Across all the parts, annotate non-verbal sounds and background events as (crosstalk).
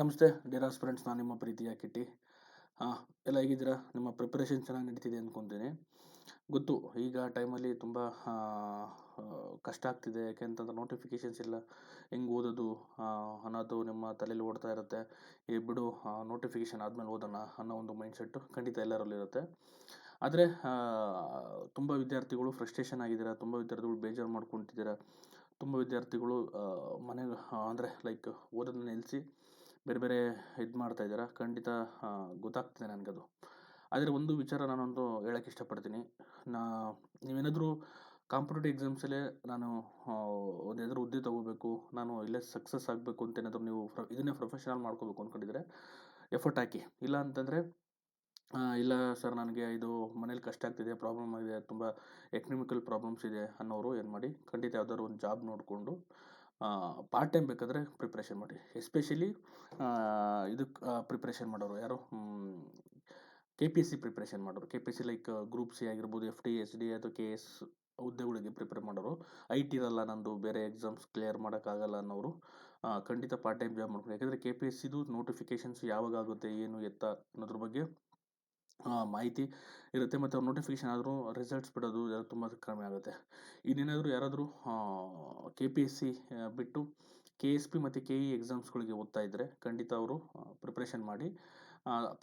ನಮಸ್ತೆ dear friends ನಾನು ನಿಮ್ಮ ಪ್ರೀತಿಯ ಕಿಟ್ಟಿ. ಹಾಂ, ಎಲ್ಲ ಹೇಗಿದ್ದೀರಾ? ನಿಮ್ಮ ಪ್ರಿಪ್ರೇಷನ್ ಚೆನ್ನಾಗಿ ನಡೀತಿದೆ ಅಂದ್ಕೊತೀನಿ ಗೊತ್ತು, ಈಗ ಟೈಮಲ್ಲಿ ತುಂಬ ಕಷ್ಟ ಆಗ್ತಿದೆ. ಯಾಕೆಂತಂದ್ರೆ ನೋಟಿಫಿಕೇಷನ್ಸ್ ಇಲ್ಲ. ಹೆಂಗೆ ಓದೋದು? ಅನ್ನೋದು ನಿಮ್ಮ ತಲೆಯಲ್ಲಿ ಓಡ್ತಾ ಇರುತ್ತೆ. ಈ ಬಿಡು ನೋಟಿಫಿಕೇಷನ್ ಆದಮೇಲೆ ಓದೋಣ ಅನ್ನೋ ಒಂದು ಮೈಂಡ್ಸೆಟ್ಟು ಖಂಡಿತ ಎಲ್ಲರಲ್ಲೂ ಇರುತ್ತೆ. ಆದರೆ ತುಂಬ ವಿದ್ಯಾರ್ಥಿಗಳು ಫ್ರಸ್ಟ್ರೇಷನ್ ಆಗಿದ್ದೀರಾ? ತುಂಬ ವಿದ್ಯಾರ್ಥಿಗಳು ಬೇಜಾರು ಮಾಡ್ಕೊತಿದ್ದೀರಾ? ತುಂಬ ವಿದ್ಯಾರ್ಥಿಗಳು ಮನೆಗೆ ಅಂದರೆ ಲೈಕ್ ಓದೋದನ್ನ ನಿಲ್ಲಿಸಿ ಬೇರೆ ಬೇರೆ ಇದು ಮಾಡ್ತಾ ಇದ್ದೀರಾ? ಖಂಡಿತ ಗೊತ್ತಾಗ್ತಿದೆ ನನಗದು. ಆದರೆ ಒಂದು ವಿಚಾರ ನಾನೊಂದು ಹೇಳೋಕ್ಕೆ ಇಷ್ಟಪಡ್ತೀನಿ. ನಾ, ನೀವೇನಾದರೂ ಕಾಂಪಿಟೇಟಿವ್ ಎಕ್ಸಾಮ್ಸಲ್ಲೇ ನಾನು ಒಂದು ಯಾವ್ದಾದ್ರು ಹುದ್ದೆ ತೊಗೋಬೇಕು, ನಾನು ಇಲ್ಲೇ ಸಕ್ಸಸ್ ಆಗಬೇಕು ಅಂತ ಏನಾದರೂ ನೀವು ಇದನ್ನೇ ಪ್ರೊಫೆಷನಲ್ ಮಾಡ್ಕೋಬೇಕು ಅಂದ್ಕೊಂಡಿದ್ರೆ ಎಫರ್ಟ್ ಹಾಕಿ. ಇಲ್ಲ ಅಂತಂದರೆ ಇಲ್ಲ ಸರ್ ನನಗೆ ಇದು ಮನೇಲಿ ಕಷ್ಟ ಆಗ್ತಿದೆ ಪ್ರಾಬ್ಲಮ್ ಆಗಿದೆ ತುಂಬ ಎಕನಾಮಿಕಲ್ ಪ್ರಾಬ್ಲಮ್ಸ್ ಇದೆ ಅನ್ನೋರು ಏನು ಮಾಡಿ, ಖಂಡಿತ ಯಾವ್ದಾದ್ರು ಒಂದು ಜಾಬ್ ನೋಡಿಕೊಂಡು ಪಾರ್ಟ್ ಟೈಮ್ ಬೇಕಾದರೆ ಪ್ರಿಪ್ರೇಷನ್ ಮಾಡಿ. ಎಸ್ಪೆಷಲಿ ಇದಕ್ಕೆ ಪ್ರಿಪ್ರೇಷನ್ ಮಾಡೋರು ಯಾರು? K P S C preparation ಮಾಡೋರು. K P S C like group C ಆಗಿರ್ಬೋದು ಎಫ್ ಡಿ ಎಸ್ ಡಿ ಅಥವಾ ಕೆ ಎಸ್ ಹುದ್ದೆಗಳಿಗೆ ಪ್ರಿಪೇರ್ ಮಾಡೋರು. ಐ ಟಿ ಇರಲ್ಲ ನಂದು, ಬೇರೆ ಎಕ್ಸಾಮ್ಸ್ ಕ್ಲಿಯರ್ ಮಾಡೋಕ್ಕಾಗಲ್ಲ ಅನ್ನೋರು. ಖಂಡಿತ ಪಾರ್ಟ್ ಟೈಮ್ ಜಾಬ್ ಮಾಡ್ಕೊಳ್ಳಿ ಯಾಕಂದರೆ ಕೆ ಪಿ ಎಸ್ ಸಿದು ನೋಟಿಫಿಕೇಷನ್ಸ್ ಯಾವಾಗ ಆಗುತ್ತೆ, ಏನು ಎತ್ತ ಅನ್ನೋದ್ರ ಬಗ್ಗೆ ಮಾಹಿತಿ ಇರುತ್ತೆ ಮತ್ತು ಅವ್ರು ನೋಟಿಫಿಕೇಷನ್ ಆದರೂ ರಿಸಲ್ಟ್ಸ್ ಬಿಡೋದು ತುಂಬ ಕಡಿಮೆ ಆಗುತ್ತೆ. ಇನ್ನೇನಾದರೂ ಯಾರಾದರೂ ಕೆ ಪಿ ಎಸ್ ಸಿ ಬಿಟ್ಟು ಕೆ ಎಸ್ ಪಿ ಮತ್ತು ಕೆ ಇ ಎಕ್ಸಾಮ್ಸ್ಗಳಿಗೆ ಓದ್ತಾ ಇದ್ದರೆ ಖಂಡಿತ ಅವರು ಪ್ರಿಪ್ರೇಷನ್ ಮಾಡಿ.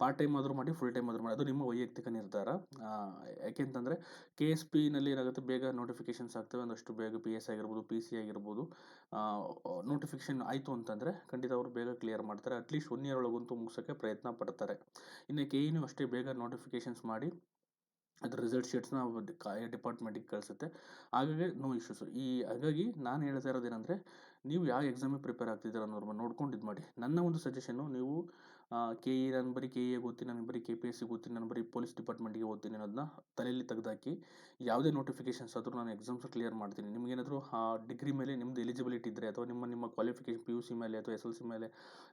ಪಾರ್ಟ್ ಟೈಮ್ ಆದರೂ ಮಾಡಿ ಫುಲ್ ಟೈಮ್ ಆದರೂ ಮಾಡಿ. ಅದು ನಿಮ್ಮ ವೈಯಕ್ತಿಕ ನಿರ್ಧಾರ. ಯಾಕೆಂತಂದರೆ ಕೆ ಎಸ್ ಪಿನಲ್ಲಿ ಏನಾಗುತ್ತೆ, ಬೇಗ ನೋಟಿಫಿಕೇಷನ್ಸ್ ಆಗ್ತವೆ. ಒಂದಷ್ಟು ಬೇಗ ಪಿ ಎಸ್ ಆಗಿರ್ಬೋದು ಪಿ ಸಿ ಆಗಿರ್ಬೋದು. ನೋಟಿಫಿಕೇಶನ್ ಆಯಿತು ಅಂತಂದರೆ, ಖಂಡಿತ ಅವರು ಬೇಗ ಕ್ಲಿಯರ್ ಮಾಡ್ತಾರೆ. ಅಟ್ಲೀಸ್ಟ್ ಒನ್ ಇಯರ್ ಒಳಗಂತೂ ಮುಗಿಸೋಕ್ಕೆ ಪ್ರಯತ್ನ ಪಡ್ತಾರೆ. ಇನ್ನು ಕೆ ಇನೂ ಅಷ್ಟೇ ಬೇಗ ನೋಟಿಫಿಕೇಷನ್ಸ್ ಮಾಡಿ, ಅದ್ರ ರಿಸಲ್ಟ್ ಶೀಟ್ಸ್ನ ಡಿಪಾರ್ಟ್ಮೆಂಟಿಗೆ ಕಳಿಸುತ್ತೆ. ಹಾಗಾಗಿ ನೋ ಇಶ್ಯೂಸು ಈ, ಹಾಗಾಗಿ ನಾನು ಹೇಳ್ತಾ ಇರೋದೇನೆಂದರೆ ನೀವು ಯಾವ ಎಕ್ಸಾಮಿಗೆ ಪ್ರಿಪೇರ್ ಆಗ್ತಿದ್ದೀರ ಅನ್ನೋದ್ರ ನೋಡ್ಕೊಂಡು ಇದು ಮಾಡಿ ನನ್ನ ಒಂದು ಸಜೆಷನ್ನು ನೀವು ಕೆ ಇ ನಾನು ಬರೀ ಕೆ ಇಗೆ ಓದ್ತೀನಿ ನಾನು ಬರೀ ಕೆ ಪಿ ಎಸ್ ಸಿ ನಾನು ಬರೀ ಪೊಲೀಸ್ ಡಿಪಾರ್ಟ್ಮೆಂಟಿಗೆ ಓದ್ತೀನಿ ಅನ್ನೋದನ್ನ ತಲೆಯಲ್ಲಿ ತೆಗೆದಾಕಿ ಯಾವುದೇ ನೋಟಿಫಿಕೇಷನ್ಸ್ ಆದರೂ ನಾನು ಎಕ್ಸಾಮ್ಸ್ ಕ್ಲಿಯರ್ ಮಾಡ್ತೀನಿ. ನಿಮಗೇನಾದರೂ, ಆ ಡಿಗ್ರಿ ಮೇಲೆ ನಿಮ್ಮದು ಎಲಿಜಿಬಿಲಿಟಿ ಇದ್ದರೆ ಅಥವಾ ನಿಮ್ಮ ನಿಮ್ಮ ಕ್ವಾಲಿಫಿಕೇಷನ್ ಪಿ ಯು ಸಿ ಮೇಲೆ ಅಥವಾ ಎಸ್ ಎಲ್ ಸಿ ಮೇಲೆ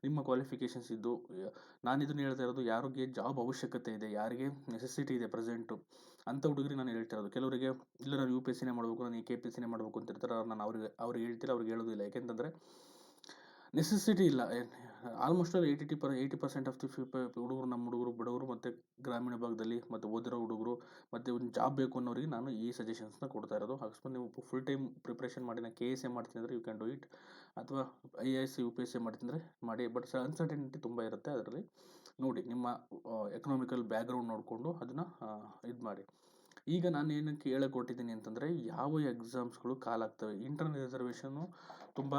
ನಿಮ್ಮ ಕ್ವಾಲಿಫಿಕೇಷನ್ಸ್ ಇದ್ದು ನಾನು ಇದನ್ನು ಹೇಳ್ತಾ ಇರೋದು ಯಾರಿಗೆ ಜಾಬ್ ಅವಶ್ಯಕತೆ ಇದೆ, ಯಾರಿಗೆ ನೆಸೆಸಿಟಿ ಇದೆ ಪ್ರೆಸೆಂಟು ಅಂಥ ಹುಡುಗರಿಗೆ ನಾನು ಹೇಳ್ತಾ ಇರೋದು. ಕೆಲವರಿಗೆ ಇಲ್ಲ ನಾನು ಯು ಪಿ ಎಸ್ ಸಿನೇ ಮಾಡಬೇಕು, ನಾನು ಈ ಕೆ ಪಿ ಎಸ್ ಸಿನೇ ಮಾಡಬೇಕು ಅಂತ ಇರ್ತಾರೆ ನಾನು ಅವ್ರಿಗೆ ಅವ್ರಿಗೆ ಹೇಳ್ತಿಲ್ಲ, ಅವ್ರಿಗೆ ಹೇಳೋದಿಲ್ಲ. ಯಾಕೆಂತಂದರೆ ನೆಸೆಸಿಟಿ ಇಲ್ಲ. Almost all eighty per eighty percent of the ಹುಡುಗರು ನಮ್ಮ ಹುಡುಗರು, ಬಡವರು ಮತ್ತು ಗ್ರಾಮೀಣ ಭಾಗದಲ್ಲಿ ಮತ್ತು ಓದಿರೋ ಹುಡುಗರು ಮತ್ತು ಒಂದು ಜಾಬ್ ಬೇಕು ಅನ್ನೋರಿಗೆ ನಾನು ಈ ಸಜೆಷನ್ಸ್ನ ಕೊಡ್ತಾ ಇರೋದು. ಅಕಸ್ಮಾತ್ ನೀವು ಫುಲ್ ಟೈಮ್ ಪ್ರಿಪ್ರೇಷನ್ ಮಾಡಿ, ನಾನು ಕೆ ಎಸ್ ಎ ಮಾಡ್ತೀನಿ ಅಂದರೆ ಯು ಕ್ಯಾನ್ ಡೂ ಇಟ್ ಅಥವಾ I A S U P S A ಮಾಡ್ತೀನಿ ಮಾಡಿ ಬಟ್ ಅನ್ಸರ್ಟನಿಟಿ ತುಂಬ ಇರುತ್ತೆ ಅದರಲ್ಲಿ. ನೋಡಿ, ನಿಮ್ಮ ಎಕನಾಮಿಕಲ್ ಬ್ಯಾಕ್ಗ್ರೌಂಡ್ ನೋಡಿಕೊಂಡು ಅದನ್ನು ಇದು ಮಾಡಿ. ಈಗ ನಾನು ಏನಕ್ಕೆ ಹೇಳಕ್ಕೆ ಕೊಟ್ಟಿದ್ದೀನಿ ಅಂತಂದರೆ, ಯಾವ ಎಕ್ಸಾಮ್ಸ್ಗಳು ಕಾಲಾಗ್ತವೆ? ಇಂಟರ್ನಲ್ ರಿಸರ್ವೇಷನ್ನು ತುಂಬ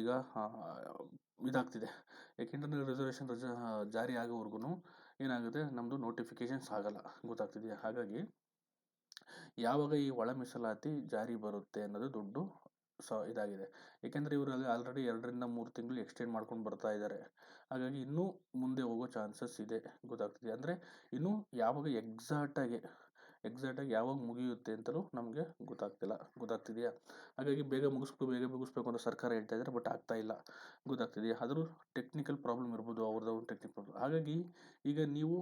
ಈಗ ಇದಾಗ್ತಿದೆ. ಏಕೆಂದರೆ ರಿಸರ್ವೇಷನ್ ರಜ ಜಾರಿ ಆಗೋವರೆಗೂ ಏನಾಗುತ್ತೆ? ನಮ್ಮದು ನೋಟಿಫಿಕೇಷನ್ಸ್ ಆಗೋಲ್ಲ. ಗೊತ್ತಾಗ್ತಿದೆಯಾ? ಹಾಗಾಗಿ ಯಾವಾಗ ಈ ಒಳ ಮೀಸಲಾತಿ ಜಾರಿ ಬರುತ್ತೆ ಅನ್ನೋದು ದೊಡ್ಡ ಸ, ಇದಾಗಿದೆ. ಏಕೆಂದರೆ ಇವರಲ್ಲಿ ಆಲ್ರೆಡಿ ಎರಡರಿಂದ ಮೂರು ತಿಂಗಳು ಎಕ್ಸ್ಟೆಂಡ್ ಮಾಡ್ಕೊಂಡು ಬರ್ತಾ ಇದ್ದಾರೆ ಹಾಗಾಗಿ ಇನ್ನೂ ಮುಂದೆ ಹೋಗೋ ಚಾನ್ಸಸ್ ಇದೆ. ಗೊತ್ತಾಗ್ತಿದೆ ಅಂದರೆ ಇನ್ನೂ ಯಾವಾಗ ಎಕ್ಸಾಕ್ಟಾಗಿ ಎಕ್ಸಾಕ್ಟಾಗಿ ಯಾವಾಗ ಮುಗಿಯುತ್ತೆ ಅಂತಲೂ ನಮಗೆ ಗೊತ್ತಾಗ್ತಿಲ್ಲ, ಗೊತ್ತಾಗ್ತಿದೆಯಾ? ಹಾಗಾಗಿ ಬೇಗ ಮುಗಿಸ್ಬೇಕು ಬೇಗ ಮುಗಿಸ್ಬೇಕು ಅಂತ ಸರ್ಕಾರ ಹೇಳ್ತಾ ಇದ್ದಾರೆ, ಬಟ್ ಆಗ್ತಾ ಇಲ್ಲ, ಗೊತ್ತಾಗ್ತಿದೆಯಾ? ಆದರೂ ಟೆಕ್ನಿಕಲ್ ಪ್ರಾಬ್ಲಮ್ ಇರ್ಬೋದು, ಅವ್ರದ್ದು ಒಂದು ಟೆಕ್ನಿಕ್ ಪ್ರಾಬ್ಲಮ್ ಹಾಗಾಗಿ ಈಗ ನೀವು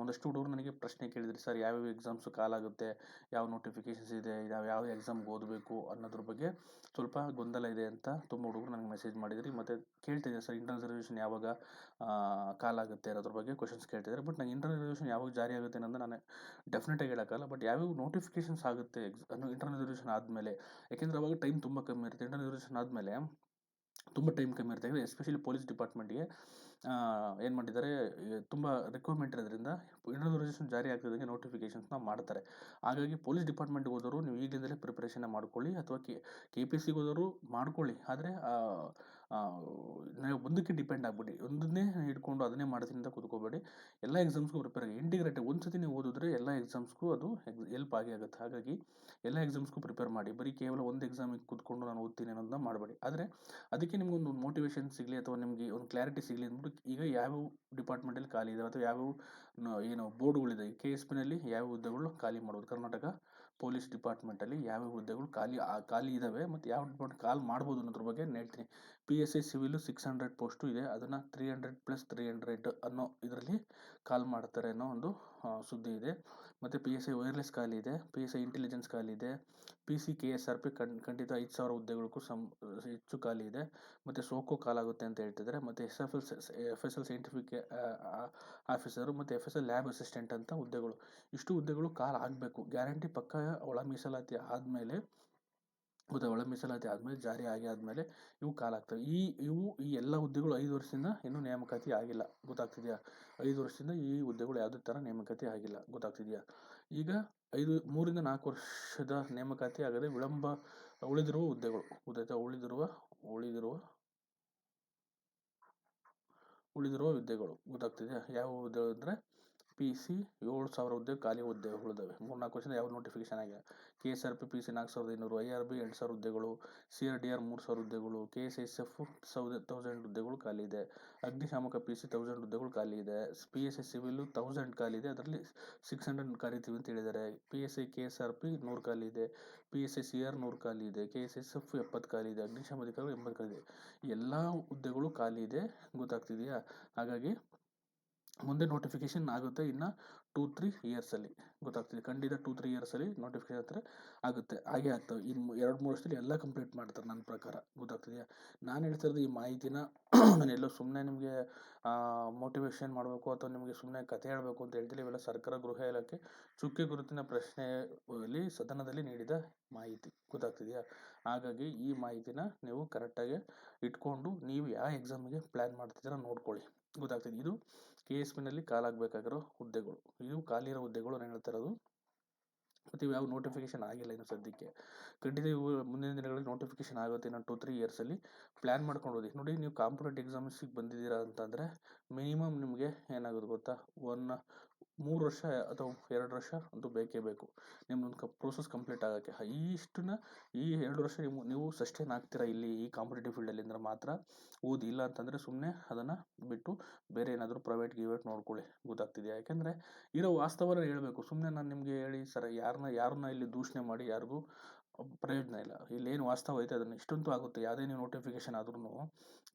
ಒಂದಷ್ಟು ಹುಡುಗರು ನನಗೆ ಪ್ರಶ್ನೆ ಕೇಳಿದ್ರಿ, ಸರ್, ಯಾವ್ಯಾವ ಎಕ್ಸಾಮ್ಸು ಕಾಲಾಗುತ್ತೆ ಯಾವ ನೋಟಿಫಿಕೇಷನ್ಸ್ ಇದೆ? ಯಾವ ಯಾವ ಎಕ್ಸಾಮ್ಗೆ ಓದಬೇಕು? ಅನ್ನೋದ್ರ ಬಗ್ಗೆ ಸ್ವಲ್ಪ ಗೊಂದಲ ಇದೆ ಅಂತ ತುಂಬ ಹುಡುಗರು ನನಗೆ ಮೆಸೇಜ್ ಮಾಡಿದ್ರಿ. ಮತ್ತು ಕೇಳ್ತಿದ್ದೆ ಸರ್ ಇಂಟರ್ನಲ್ ರಿಸರ್ವೇಷನ್ ಯಾವಾಗ ಕಾಲಾಗುತ್ತೆ ಅನ್ನೋದ್ರ ಬಗ್ಗೆ ಕ್ವಶನ್ಸ್ ಕೇಳ್ತಿದ್ದಾರೆ ಬಟ್ ನಂಗೆ ಇಂಟರ್ನಲ್ ರಿಸರ್ವೇಷನ್ ಯಾವಾಗ ಜಾರಿ ಆಗುತ್ತೆ ಅನ್ನೋದು ನಾನು ಡೆಫಿನೆಟಾಗಿ ಹೇಳೋಕ್ಕಲ್ಲ ಬಟ್ ಯಾವ್ಯಾವ ನೋಟಿಫಿಕೇಷನ್ಸ್ ಆಗುತ್ತೆ ಎಕ್ಸ್ ಇಂಟರ್ನಲ್ ರಿಸರ್ವೇಷನ್ ಆದಮೇಲೆ? ಯಾಕೆಂದರೆ ಅವಾಗ ಟೈಮ್ ತುಂಬ ಕಮ್ಮಿ ಇರುತ್ತೆ. ಇಂಟರ್ನಲ್ ರಿಸರ್ವೇಷನ್ ಆದಮೇಲೆ ತುಂಬ ಟೈಮ್ ಕಮ್ಮಿ ಇರುತ್ತೆ. ಎಸ್ಪೆಷಲಿ ಪೊಲೀಸ್ ಡಿಪಾರ್ಟ್ಮೆಂಟ್ಗೆ ಏನು ಮಾಡಿದ್ದಾರೆ ತುಂಬ ರಿಕ್ವೈರ್ಮೆಂಟ್ ಇರೋದ್ರಿಂದ ಇನ್ನೊಂದು ರಿಜಿಸ್ಟ್ರೇಷನ್ ಜಾರಿ ಆಗ್ತಿದ್ದಂಗೆ ನೋಟಿಫಿಕೇಷನ್ಸ್ನ ಮಾಡ್ತಾರೆ. ಹಾಗಾಗಿ ಪೊಲೀಸ್ ಡಿಪಾರ್ಟ್ಮೆಂಟ್ಗೆ ಹೋದವರು ನೀವು ಈಗಿಂದಲೇ ಪ್ರಿಪ್ರೇಷನ್ನ ಮಾಡ್ಕೊಳ್ಳಿ ಅಥವಾ ಕೆ ಪಿ ಎಸ್ ಸಿಗೆ ಹೋದವರು ಮಾಡ್ಕೊಳ್ಳಿ. ಆದರೆ ನಾವು ಒಂದಕ್ಕೆ ಡಿಪೆಂಡ್ ಆಗಿಬಿಡಿ. ಒಂದನ್ನೇ ಹಿಡ್ಕೊಂಡು ಅದನ್ನೇ ಮಾಡ್ತೀನಿ ಅಂತ ಕೂತ್ಕೋಬೇಡಿ. ಎಲ್ಲ ಎಕ್ಸಾಮ್ಸ್ಗೂ ಪ್ರಿಪೇರ್ ಆಗಿ ಇಂಟಿಗ್ರೇಟೆಡ್ ಒಂದು ಸತಿ ನೀವು ಓದಿದ್ರೆ ಎಲ್ಲ ಎಕ್ಸಾಮ್ಸ್ಗೂ ಅದು ಹೆಲ್ಪ್ ಆಗಿ ಆಗುತ್ತೆ. ಹಾಗಾಗಿ ಎಲ್ಲ ಎಕ್ಸಾಮ್ಸ್ಗೂ ಪ್ರಿಪೇರ್ ಮಾಡಿ. ಬರೀ ಕೇವಲ ಒಂದು ಎಕ್ಸಾಮಿಗೆ ಕೂತ್ಕೊಂಡು ನಾನು ಓದ್ತೀನಿ ಅನ್ನೋದನ್ನ ಮಾಡಬೇಡಿ. ಆದರೆ ಅದಕ್ಕೆ ನಿಮಗೊಂದು ಮೋಟಿವೇಶನ್ ಸಿಗಲಿ ಅಥವಾ ನಿಮಗೆ ಒಂದು ಕ್ಲಾರಿಟಿ ಸಿಗಲಿ ಅಂದ್ಬಿಟ್ಟು ಈಗ ಯಾವ್ಯಾವ ಡಿಪಾರ್ಟ್ಮೆಂಟಲ್ಲಿ ಖಾಲಿ ಇದೆ ಅಥವಾ ಯಾವ್ಯಾವ ಏನು ಬೋರ್ಡ್ಗಳಿದೆ ಕೆ ಎಸ್ ಪಿನಲ್ಲಿ ಯಾವ ಹುದ್ದೆಗಳು ಖಾಲಿ ಮಾಡ್ಬೋದು ಕರ್ನಾಟಕ ಪೊಲೀಸ್ ಡಿಪಾರ್ಟ್ಮೆಂಟಲ್ಲಿ ಯಾವ ಹುದ್ದೆಗಳು ಖಾಲಿ ಖಾಲಿ ಇದ್ದಾವೆ ಮತ್ತು ಯಾವ ಡಿಪಾರ್ಟ್ಮೆಂಟ್ ಕಾಲ್ ಮಾಡ್ಬೋದು ಅನ್ನೋದ್ರ ಬಗ್ಗೆ ಹೇಳ್ತೀನಿ. P S I civil six hundred post ಇದೆ, ಅದನ್ನು three hundred plus three hundred ಅನ್ನೋ ಇದರಲ್ಲಿ ಕಾಲ್ ಮಾಡ್ತಾರೆ ಅನ್ನೋ ಒಂದು ಸುದ್ದಿ ಇದೆ. ಮತ್ತು ಪಿ ಎಸ್ ಐ ವೈರ್ಲೆಸ್ ಖಾಲಿ ಇದೆ ಪಿ ಎಸ್ ಐ ಇಂಟೆಲಿಜೆನ್ಸ್ ಖಾಲಿ ಇದೆ P C K S R P ಕಣ್ ಖಂಡಿತ ಐದು ಸಾವಿರ ಹುದ್ದೆಗಳಿಗೂ ಸಂ, ಹೆಚ್ಚು ಖಾಲಿ ಇದೆ, ಮತ್ತು ಸೋಕೋ ಕಾಲಾಗುತ್ತೆ ಅಂತ ಹೇಳ್ತಿದ್ದಾರೆ, ಮತ್ತು S F L F S L scientific officer ಮತ್ತು F S L lab assistant ಅಂತ ಹುದ್ದೆಗಳು. ಇಷ್ಟು ಹುದ್ದೆಗಳು ಕಾಲ್ ಆಗಬೇಕು. ಗ್ಯಾರಂಟಿ ಪಕ್ಕ ಒಳ ಮೀಸಲಾತಿ ಆದಮೇಲೆ ಮತ್ತು ಒಳ ಮೀಸಲಾತಿ ಆದಮೇಲೆ ಜಾರಿ ಆಗಿ ಆದಮೇಲೆ ಇವು ಕಾಲಾಗ್ತವೆ ಈ ಇವು ಈ ಎಲ್ಲ ಹುದ್ದೆಗಳು ಐದು ವರ್ಷದಿಂದ ಇನ್ನೂ ನೇಮಕಾತಿ ಆಗಿಲ್ಲ. ಗೊತ್ತಾಗ್ತಿದೆಯಾ? ಐದು ವರ್ಷದಿಂದ ಈ ಹುದ್ದೆಗಳು ಯಾವುದೇ ಥರ ನೇಮಕಾತಿ ಆಗಿಲ್ಲ. ಗೊತ್ತಾಗ್ತಿದೆಯಾ? ಈಗ ಐದು ಮೂರಿಂದ ನಾಲ್ಕು ವರ್ಷದ ನೇಮಕಾತಿ ಆಗದೆ ವಿಳಂಬ ಉಳಿದಿರುವ ಹುದ್ದೆಗಳು. ಗೊತ್ತಾಯ್ತಾ? ಉಳಿದಿರುವ ಉಳಿದಿರುವ ಉಳಿದಿರುವ ಹುದ್ದೆಗಳು. ಗೊತ್ತಾಗ್ತಿದೆಯಾ? ಯಾವ ಹುದ್ದೆ ಅಂದರೆ ಪಿ ಸಿ ಏಳು ಸಾವಿರ ಹುದ್ದೆ ಖಾಲಿ ಹುದ್ದೆ ಉಳಿದವೆ. ಮೂರು ನಾಲ್ಕು ವರ್ಷದಿಂದ ಯಾವ ನೋಟಿಫಿಕೇಶನ್ ಆಗಿದೆ K S R P P C ನಾಲ್ಕು ಸಾವಿರದ ಐನೂರು ಐ ಆರ್ ಬಿ ಎಂಟು ಸಾವಿರ ಹುದ್ದೆಗಳು ಸಿ ಆರ್ ಡಿ ಆರ್ ಮೂರು ಸಾವಿರ ಹುದ್ದೆಗಳು ಕೆ ಎಸ್ ಎಸ್ ಎಫ್ ಸೌದ ತೌಸಂಡ್ ಹುದ್ದೆಗಳು ಖಾಲಿ ಇದೆ. ಅಗ್ನಿಶಾಮಕ ಪಿ ಸಿ ತೌಸಂಡ್ ಹುದ್ದೆಗಳು ಖಾಲಿ ಇದೆ. P S S civil thousand ಖಾಲಿ ಇದೆ. ಅದರಲ್ಲಿ ಸಿಕ್ಸ್ ಹಂಡ್ರೆಡ್ ಕರಿತೀವಿ ಅಂತ ಹೇಳಿದ್ದಾರೆ. P S I K S R P ನೂರು ಖಾಲಿ ಇದೆ. P S S C R ನೂರು ಖಾಲಿ ಇದೆ. ಕೆ ಎಸ್ ಎಸ್ ಎಫ್ ಎಪ್ಪತ್ತು ಖಾಲಿ ಇದೆ. ಅಗ್ನಿಶಾಮಕ ಅಧಿಕಾರಿಗಳು ಎಂಬತ್ತು ಖಾಲಿ ಇದೆ. ಎಲ್ಲ ಹುದ್ದೆಗಳು ಖಾಲಿ ಇದೆ. ಗೊತ್ತಾಗ್ತಿದೆಯಾ? ಹಾಗಾಗಿ ಮುಂದೆ ನೋಟಿಫಿಕೇಶನ್ ಆಗುತ್ತೆ ಇನ್ನು ಟೂ ತ್ರೀ ಇಯರ್ಸಲ್ಲಿ ಗೊತ್ತಾಗ್ತಿದೆ. ಖಂಡಿತ ಟೂ ತ್ರೀ ಇಯರ್ಸಲ್ಲಿ ನೋಟಿಫಿಕೇಶನ್ ಹತ್ರ ಆಗುತ್ತೆ. ಹಾಗೆ ಆಗ್ತವೆ. ಇನ್ನು ಎರಡು, ಮೂರು ವರ್ಷದಲ್ಲಿ ಎಲ್ಲ ಕಂಪ್ಲೀಟ್ ಮಾಡ್ತಾರೆ ನನ್ನ ಪ್ರಕಾರ. ಗೊತ್ತಾಗ್ತಿದೆಯಾ? ನಾನು ಹೇಳ್ತಾ ಇರೋದು ಈ ಮಾಹಿತಿನ (clears throat) ನಾನು ಎಲ್ಲೋ ಸುಮ್ಮನೆ ನಿಮಗೆ ಮೋಟಿವೇಶನ್ ಮಾಡಬೇಕು ಅಥವಾ ನಿಮಗೆ ಸುಮ್ಮನೆ ಕತೆ ಹೇಳಬೇಕು ಅಂತ ಹೇಳ್ತಿಲ್ಲ. ಇವೆಲ್ಲ ಸರ್ಕಾರ ಗೃಹ ಇಲಾಖೆ ಚುಕ್ಕೆ ಗುರುತಿನ ಪ್ರಶ್ನೆಯಲ್ಲಿ ಸದನದಲ್ಲಿ ನೀಡಿದ ಮಾಹಿತಿ. ಗೊತ್ತಾಗ್ತಿದೆಯಾ? ಹಾಗಾಗಿ ಈ ಮಾಹಿತಿನ ನೀವು ಕರೆಕ್ಟಾಗಿ ಇಟ್ಕೊಂಡು ನೀವು ಯಾವ ಎಕ್ಸಾಮಿಗೆ ಪ್ಲ್ಯಾನ್ ಮಾಡ್ತಿದ್ದೀರ ನೋಡ್ಕೊಳ್ಳಿ. ಗೊತ್ತಾಗ್ತಿದೆ. ಇದು ಕೆ ಎಸ್ ಪಿನಲ್ಲಿ ಕಾಲಾಗಬೇಕಾಗಿರೋ ಹುದ್ದೆಗಳು. ಇವು ಖಾಲಿ ಇರೋ ಹುದ್ದೆಗಳು ನಾನು ಹೇಳ್ತಾ ಇರೋದು. ಮತ್ತು ಇವು ಯಾವ ನೋಟಿಫಿಕೇಶನ್ ಆಗಿಲ್ಲ ಇನ್ನು ಸದ್ಯಕ್ಕೆ. ಖಂಡಿತ ಇವು ಮುಂದಿನ ದಿನಗಳಲ್ಲಿ ನೋಟಿಫಿಕೇಶನ್ ಆಗುತ್ತೆ ಇನ್ನೊಂದು ಟು ತ್ರೀ ಇಯರ್ಸಲ್ಲಿ ಪ್ಲ್ಯಾನ್ ಮಾಡ್ಕೊಂಡು ನೋಡಿ, ನೀವು ಕಾಂಪಿಟೇಟಿವ್ ಎಕ್ಸಾಮ್ಸಿಗೆ ಬಂದಿದ್ದೀರಾ ಅಂತಂದರೆ ಮಿನಿಮಮ್ ನಿಮಗೆ ಏನಾಗುತ್ತೆ ಗೊತ್ತಾ? ಒನ್ ಮೂರು ವರ್ಷ ಅಥವಾ ಎರಡು ವರ್ಷ ಅಂತೂ ಬೇಕೇ ಬೇಕು. ನಿಮ್ಮದೊಂದು ಕ ಪ್ರೋಸೆಸ್ ಕಂಪ್ಲೀಟ್ ಆಗೋಕ್ಕೆ. ಇಷ್ಟನ್ನ ಈ ಎರಡು ವರ್ಷ ನಿಮ್ಮ ನೀವು ಸಸ್ಟೈನ್ ಆಗ್ತೀರಾ ಇಲ್ಲಿ ಈ ಕಾಂಪಿಟೇಟಿವ್ ಫೀಲ್ಡಲ್ಲಿ ಅಂದ್ರೆ ಮಾತ್ರ? ಓದಿ, ಇಲ್ಲ ಅಂತಂದರೆ ಸುಮ್ಮನೆ ಅದನ್ನು ಬಿಟ್ಟು ಬೇರೆ ಏನಾದರೂ ಪ್ರೈವೇಟ್ ಗಿವೇಟ್ ನೋಡ್ಕೊಳ್ಳಿ. ಗೊತ್ತಾಗ್ತಿದೆಯಾ? ಯಾಕೆಂದರೆ ಇರೋ ವಾಸ್ತವನ ಹೇಳಬೇಕು. ಸುಮ್ಮನೆ ನಾನು ನಿಮಗೆ ಹೇಳಿ ಸರ್ ಯಾರನ್ನ ಯಾರನ್ನ ಇಲ್ಲಿ ದೂಷಣೆ ಮಾಡಿ ಯಾರಿಗೂ ಪ್ರಯೋಜನ ಇಲ್ಲ. ಇಲ್ಲೇನು ವಾಸ್ತವ ಐತೆ ಅದನ್ನು ಇಷ್ಟಂತೂ ಆಗುತ್ತೆ. ಯಾವುದೇ ನೀವು ನೋಟಿಫಿಕೇಶನ್ ಆದ್ರೂ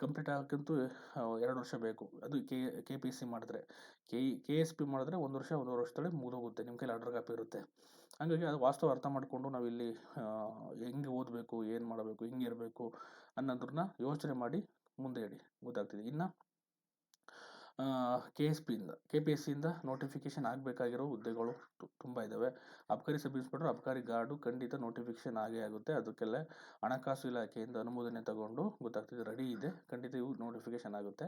ಕಂಪ್ಲೀಟ್ ಆಗೋಕ್ಕಂತೂ ಎರಡು ವರ್ಷ ಬೇಕು. ಅದು ಕೆ ಕೆ ಪಿ ಸಿ ಮಾಡಿದ್ರೆ. ಕೆ ಕೆ ಎಸ್ ಪಿ ಮಾಡಿದ್ರೆ ಒಂದು ವರ್ಷ ಒಂದು ವರ್ಷದೊಳಗೆ ಮುಗಿದೋಗುತ್ತೆ. ನಿಮ್ಮ ಕೈಲಿ ಆರ್ಡರ್ ಕಾಪಿ ಇರುತ್ತೆ. ಹಾಗಾಗಿ ಅದು ವಾಸ್ತವ ಅರ್ಥ ಮಾಡಿಕೊಂಡು ನಾವಿಲ್ಲಿ ಹೆಂಗೆ ಓದಬೇಕು, ಏನು ಮಾಡಬೇಕು, ಹಿಂಗೆ ಇರಬೇಕು ಅನ್ನೋದ್ರನ್ನ ಯೋಚನೆ ಮಾಡಿ ಮುಂದೆ ಇಡಿ. ಗೊತ್ತಾಗ್ತಿದೆ. ಇನ್ನು ಕೆ ಎಸ್ ಪಿಯಿಂದ ಕೆ ಪಿ ಎಸ್ ಸಿಯಿಂದ ನೋಟಿಫಿಕೇಶನ್ ಆಗಬೇಕಾಗಿರೋ ಹುದ್ದೆಗಳು ತುಂಬ ಇದ್ದಾವೆ ಅಬ್ಕಾರಿ ಸಬ್ ಇನ್ಸ್ಪೆಕ್ಟರ್, ಅಬ್ಕಾರಿ ಗಾರ್ಡು ಖಂಡಿತ ನೋಟಿಫಿಕೇಶನ್ ಆಗೇ ಆಗುತ್ತೆ. ಅದಕ್ಕೆಲ್ಲ ಹಣಕಾಸು ಇಲಾಖೆಯಿಂದ ಅನುಮೋದನೆ ತಗೊಂಡು ಗೊತ್ತಾಗ್ತಿದೆ ರೆಡಿ ಇದೆ. ಖಂಡಿತ ಇವು ನೋಟಿಫಿಕೇಶನ್ ಆಗುತ್ತೆ.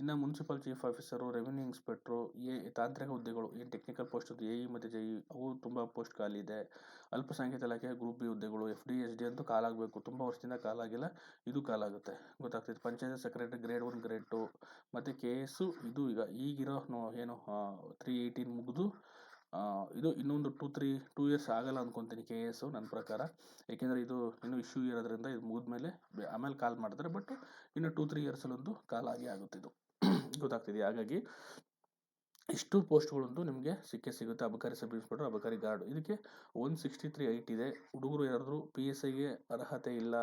ಇನ್ನು municipal chief officer revenue inspector A, ತಾಂತ್ರಿಕ ಹುದ್ದೆಗಳು, ಏನು ಟೆಕ್ನಿಕಲ್ ಪೋಸ್ಟ್ ಎ, ಇ ಮತ್ತು ಜೆ, ಇ, ಅವು ತುಂಬ ಪೋಸ್ಟ್ ಖಾಲಿ ಇದೆ. ಅಲ್ಪಸಂಖ್ಯಾತ ಇಲಾಖೆ ಗ್ರೂಪ್ ಬಿ ಹುದ್ದೆಗಳು ಎಫ್ ಡಿ ಎಸ್ ಡಿ ಅಂತೂ ಕಾಲಾಗಬೇಕು. ತುಂಬ ವರ್ಷದಿಂದ ಕಾಲಾಗಿಲ್ಲ, ಇದು ಕಾಲಾಗುತ್ತೆ. ಗೊತ್ತಾಗ್ತಿದೆ. Panchayat secretary grade one grade two ಮತ್ತು ಕೆ ಎಸ್ಸು ಇದು ಈಗ ಈಗಿರೋ ನೋ ಏನು ತ್ರೀ ಏಯ್ಟೀನ್ ಮುಗಿದು ಇದು ಇನ್ನೊಂದು ಟೂ ತ್ರೀ ಟೂ ಇಯರ್ಸ್ ಆಗಲ್ಲ ಅಂದ್ಕೊತೀನಿ ಕೆ ಎಸ್ಸು ನನ್ನ ಪ್ರಕಾರ. ಏಕೆಂದರೆ ಇದು ಇನ್ನೂ ಇಶ್ಯೂ ಇರೋದ್ರಿಂದ ಇದು ಮುಗಿದ್ಮೇಲೆ ಆಮೇಲೆ ಕಾಲ್ ಮಾಡಿದ್ರೆ ಬಟ್ ಇನ್ನು ಟೂ ತ್ರೀ ಇಯರ್ಸಲ್ಲೊಂದು ಕಾಲ್ ಆಗಿ ಆಗುತ್ತಿದ್ದು (coughs) ಗೊತ್ತಾಗ್ತಿದೆ. ಹಾಗಾಗಿ ಇಷ್ಟು ಪೋಸ್ಟ್ಗಳಂತೂ ನಿಮಗೆ ಸಿಕ್ಕೇ ಸಿಗುತ್ತೆ. ಅಬಕಾರಿ ಸಬ್ ಇನ್ಸ್ಪೆಕ್ಟರ್ ಅಬಕಾರಿ ಗಾರ್ಡ್. ಇದಕ್ಕೆ ಒನ್ ಸಿಕ್ಸ್ಟಿ ತ್ರೀ ಐಟ್ ಇದೆ. ಹುಡುಗರು ಯಾರಾದರೂ ಪಿ ಎಸ್ ಐಗೆ ಅರ್ಹತೆ ಇಲ್ಲ,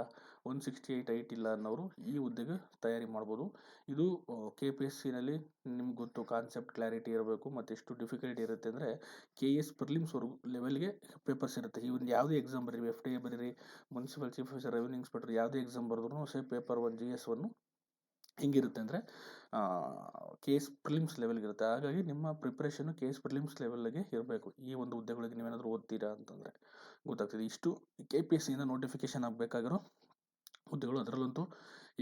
ಒನ್ ಸಿಕ್ಸ್ಟಿ ಏಯ್ಟ್ ಐಟ್ ಇಲ್ಲ ಅನ್ನೋರು ಈ ಹುದ್ದೆಗೆ ತಯಾರಿ ಮಾಡ್ಬೋದು. ಇದು ಕೆ ಪಿ ಎಸ್ ಸಿನಲ್ಲಿ ನಿಮ್ಗೆ ಗೊತ್ತು ಕಾನ್ಸೆಪ್ಟ್ ಕ್ಲಾರಿಟಿ ಇರಬೇಕು ಮತ್ತು ಎಷ್ಟು ಡಿಫಿಕಲ್ಟಿ ಇರುತ್ತೆ ಅಂದರೆ ಕೆ ಎಸ್ ಪ್ರಿಲಿಮ್ಸ್ವರೆಗೂ ಲೆವೆಲ್ಗೆ ಪೇಪರ್ಸ್ ಇರುತ್ತೆ. ಈ ಒಂದು ಯಾವುದೇ ಎಕ್ಸಾಮ್ ಬರೀರಿ, ಎಫ್ ಡಿ ಎ ಬರೀರಿ, municipal chief officer, revenue inspector ಯಾವುದೇ ಎಕ್ಸಾಮ್ ಬರೆದ್ರು say paper one, G S one ಹೆಂಗಿರುತ್ತೆ ಅಂದರೆ ಕೆ ಎಸ್ ಪ್ರಿಲಿಮ್ಸ್ ಲೆವೆಲ್ಗಿರುತ್ತೆ ಹಾಗಾಗಿ ನಿಮ್ಮ ಪ್ರಿಪ್ರೇಷನು ಕೆ ಎಸ್ ಪ್ರಿಲಿಮ್ಸ್ ಲೆವೆಲ್ಗೆ ಇರಬೇಕು. ಈ ಒಂದು ಹುದ್ದೆಗಳಿಗೆ ನೀವೇನಾದರೂ ಓದ್ತೀರಾ ಅಂತಂದರೆ ಗೊತ್ತಾಗ್ತದೆ. ಇಷ್ಟು ಕೆ ಪಿ ಎಸ್ ಸಿಯಿಂದ ನೋಟಿಫಿಕೇಶನ್ ಆಗಬೇಕಾಗಿರೋ ಹುದ್ದೆಗಳು ಅದರಲ್ಲಂತೂ